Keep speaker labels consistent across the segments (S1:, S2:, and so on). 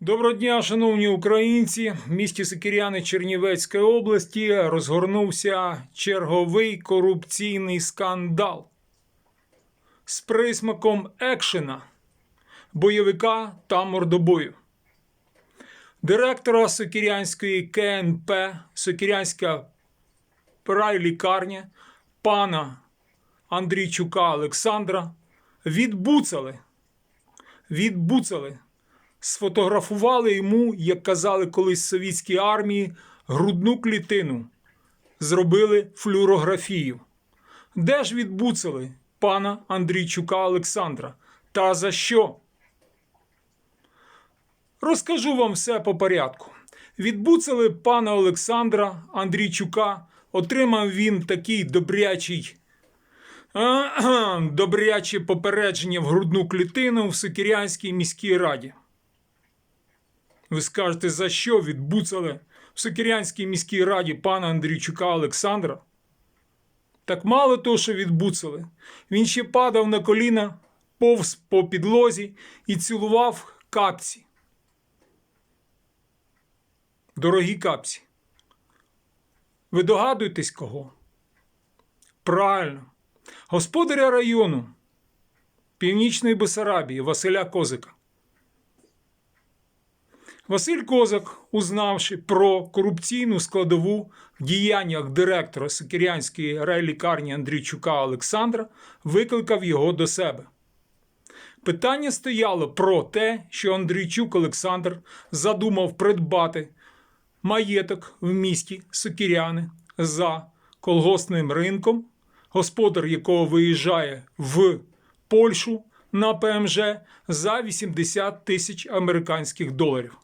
S1: Доброго дня, шановні українці. В місті Сикіряни Чернівецької області розгорнувся черговий корупційний скандал з присмаком екшена, бойовика та мордобою. Директора Сокірянської КНП Сокірянська райлікарня пана Андрійчука Олександра відбуцали. Відбуцали сфотографували йому, як казали колись совітській армії, грудну клітину, зробили флюорографію. Де ж відбуцали пана Андрійчука Олександра? Та за що? Розкажу вам все по порядку. Відбуцали пана Олександра Андрійчука, отримав він такий добрячий. Добряче попередження в грудну клітину в Сокірянській міській раді. Ви скажете, за що відбуцали в Сокирянській міській раді пана Андрійчука Олександра? Так мало того, що відбуцали, він ще падав на коліна, повз по підлозі і цілував капці. Дорогі капці. Ви догадуєтесь кого? Правильно. Господаря району Північної Бесарабії Василя Козика. Василь Козак, узнавши про корупційну складову в діяннях директора Сокирянської райлікарні Андрійчука Олександра, викликав його до себе. Питання стояло про те, що Андрійчук Олександр задумав придбати маєток в місті Сокиряни за колгоспним ринком, господар якого виїжджає в Польщу на ПМЖ за 80 тисяч американських доларів.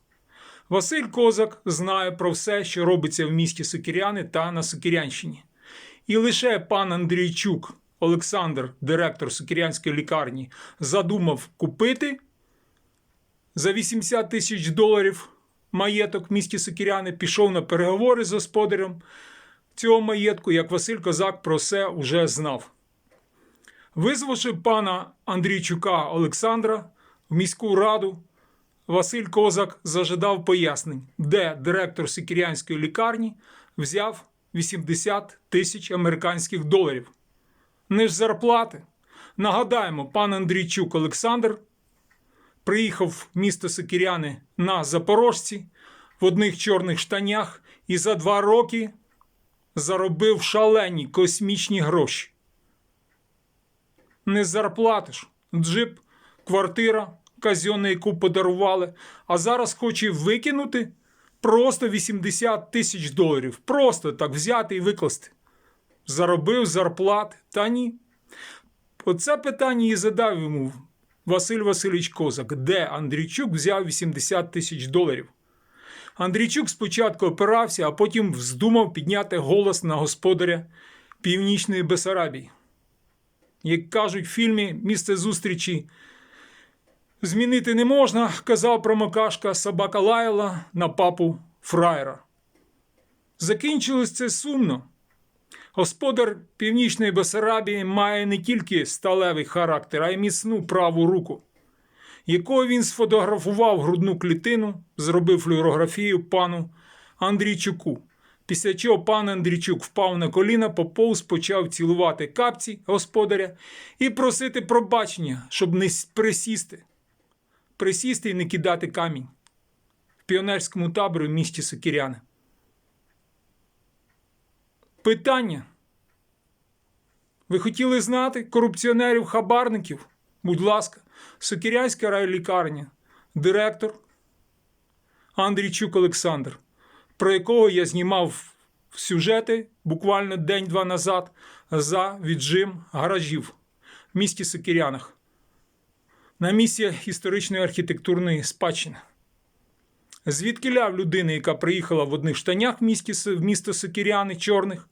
S1: Василь Козак знає про все, що робиться в місті Сокіряни та на Сокірянщині. І лише пан Андрійчук, Олександр, директор Сокірянської лікарні, задумав купити за 80 тисяч доларів маєток в місті Сокіряни, пішов на переговори з господарем цього маєтку, як Василь Козак про все уже знав. Визвавши пана Андрійчука Олександра в міську раду, Василь Козак зажадав пояснень, де директор Сикірянської лікарні взяв 80 тисяч американських доларів. Не ж зарплати. Нагадаємо, пан Андрійчук Олександр приїхав в місто Сикіряни на Запорожці в одних чорних штанях і за два роки заробив шалені космічні гроші. Не зарплатиш. Джип, квартира казьонна, яку подарували, а зараз хоче викинути просто 80 тисяч доларів. Просто так взяти і викласти. Заробив зарплат, та ні. Оце питання і задав йому Василь Васильович Козак, де Андрійчук взяв 80 тисяч доларів. Андрійчук спочатку опирався, а потім вздумав підняти голос на господаря Північної Бесарабії. Як кажуть в фільмі Місце зустрічі змінити не можна, казав промокашка собака лаяла на папу фраєра. Закінчилось це сумно. Господар Північної Бесарабії має не тільки сталевий характер, а й міцну праву руку, якою він сфотографував грудну клітину, зробив флюорографію пану Андрійчуку. Після чого пан Андрійчук впав на коліна, поповз почав цілувати капці господаря і просити пробачення, щоб не присісти присісти і не кидати камінь в піонерському таборі в місті Сокіряни. Питання. Ви хотіли знати корупціонерів хабарників? Будь ласка, Сокірянська райлікарня, директор Андрійчук Олександр, про якого я знімав сюжети буквально день-два назад за віджим гаражів в місті Сокірянах на місці історичної архітектурної спадщини. Звідки ляв людини, яка приїхала в одних штанях в, місті, в місто Сокіряни чорних,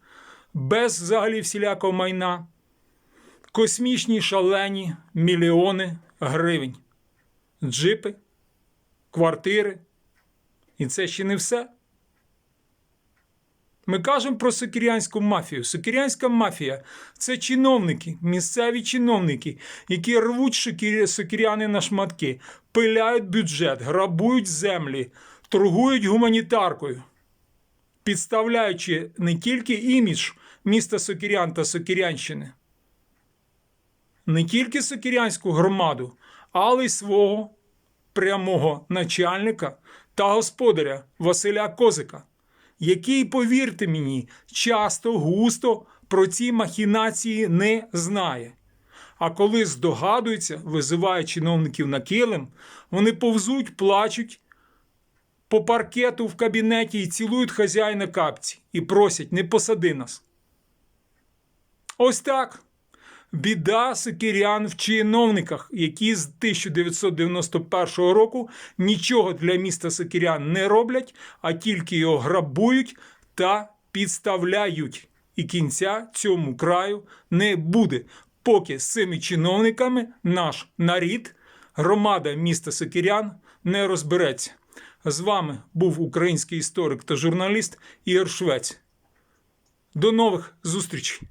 S1: без взагалі всілякого майна, космічні шалені мільйони гривень, джипи, квартири. І це ще не все. Ми кажемо про сокирянську мафію. Сокирянська мафія це чиновники, місцеві чиновники, які рвуть сокиряни на шматки, пиляють бюджет, грабують землі, торгують гуманітаркою, підставляючи не тільки імідж міста Сокирян та Сокирянщини, не тільки сокирянську громаду, але й свого прямого начальника та господаря Василя Козика, який, повірте мені, часто густо про ці махінації не знає. А коли здогадується, визиває чиновників на килим, вони повзуть, плачуть по паркету в кабінеті і цілують хазяїна капці і просять не посади нас. Ось так. Біда сикирян в чиновниках, які з 1991 року нічого для міста Сикирян не роблять, а тільки його грабують та підставляють. І кінця цьому краю не буде, поки з цими чиновниками наш нарід, громада міста Сикирян не розбереться. З вами був український історик та журналіст Ігор Швець. До нових зустрічей!